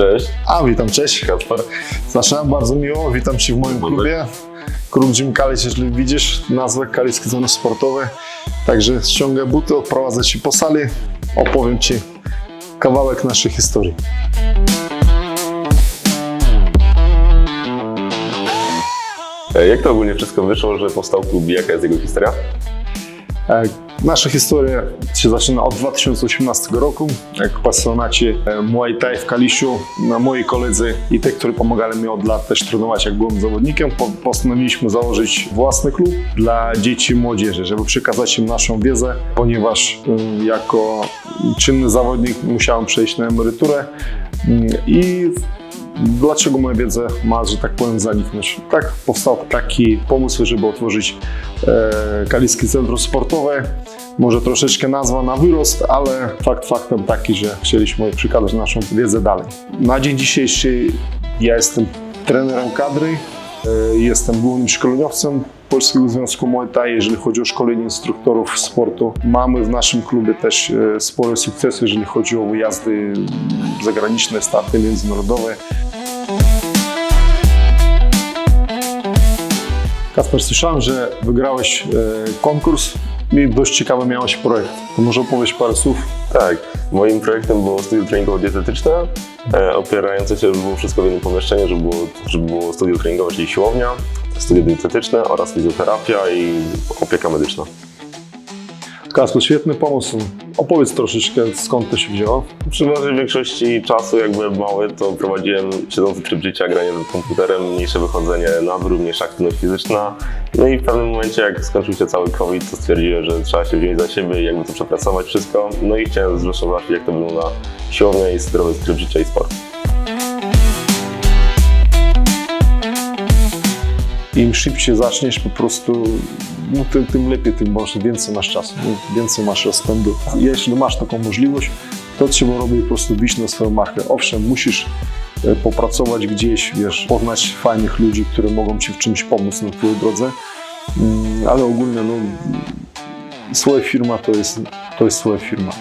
Cześć. A, witam, cześć. Sasza, bardzo miło, witam Cię w moim klubie. Klub Jim Kalic, jeżeli widzisz nazwę Kaliski Zony Sportowe. Także ściągaj buty, odprowadzę Ci po sali, opowiem Ci kawałek naszej historii. Jak to ogólnie wszystko wyszło, że powstał klub i jaka jest jego historia? E, Nasza historia się zaczyna od 2018 roku, jak pasjonaci e, Muay Thai w Kaliszu, moi koledzy i tych, którzy pomagali mi od lat też trenować, jak byłem zawodnikiem, po- postanowiliśmy założyć własny klub dla dzieci i młodzieży, żeby przekazać im naszą wiedzę, ponieważ y, jako czynny zawodnik musiałem przejść na emeryturę mm, i dlaczego moja wiedza ma, że tak powiem, zaniknąć. Tak powstał taki pomysł, żeby otworzyć e, Kaliski Centrum Sportowe. Może troszeczkę nazwa na wyrost, ale fakt faktem taki, że chcieliśmy przekazać naszą wiedzę dalej. Na dzień dzisiejszy ja jestem trenerem kadry, jestem głównym szkoleniowcem Polskiego Związku Muay Thai, jeżeli chodzi o szkolenie instruktorów sportu. Mamy w naszym klubie też e, spore sukcesy, jeżeli chodzi o wyjazdy zagraniczne, starty międzynarodowe. Kasper, słyszałem, że wygrałeś e, konkurs dość ciekawy miałeś projekt. To może opowiesz parę słów? Tak, moim projektem było studio treningowo-dietetyczne, e, opierające się, żeby było wszystko w jednym pomieszczeniu, żeby było, żeby było studio treningowe, czyli siłownia, studio dietetyczne oraz fizjoterapia i opieka medyczna. Kasper, świetny pomysł. Opowiedz troszeczkę, skąd to się wzięło. Przy naszej większości czasu, jak byłem mały, to prowadziłem siedzący tryb życia, granie nad komputerem, mniejsze wychodzenie na dwór, mniejsza aktywność fizyczna. No i w pewnym momencie, jak skończył się cały COVID, to stwierdziłem, że trzeba się wziąć za siebie i jakby to przepracować wszystko. No i chciałem zresztą zobaczyć, jak to wygląda siłownia i zdrowy tryb życia i sport. Im szybciej zaczniesz po prostu, no, tym, tym lepiej, tym masz, więcej masz czasu, no, więcej masz rozpędu. Jeśli masz taką możliwość, to trzeba robić po prostu bić na swoją markę. Owszem, musisz e, popracować gdzieś, wiesz, poznać fajnych ludzi, którzy mogą ci w czymś pomóc na twojej drodze, Mm, ale ogólnie no, swoja firma to jest, to jest swoja firma.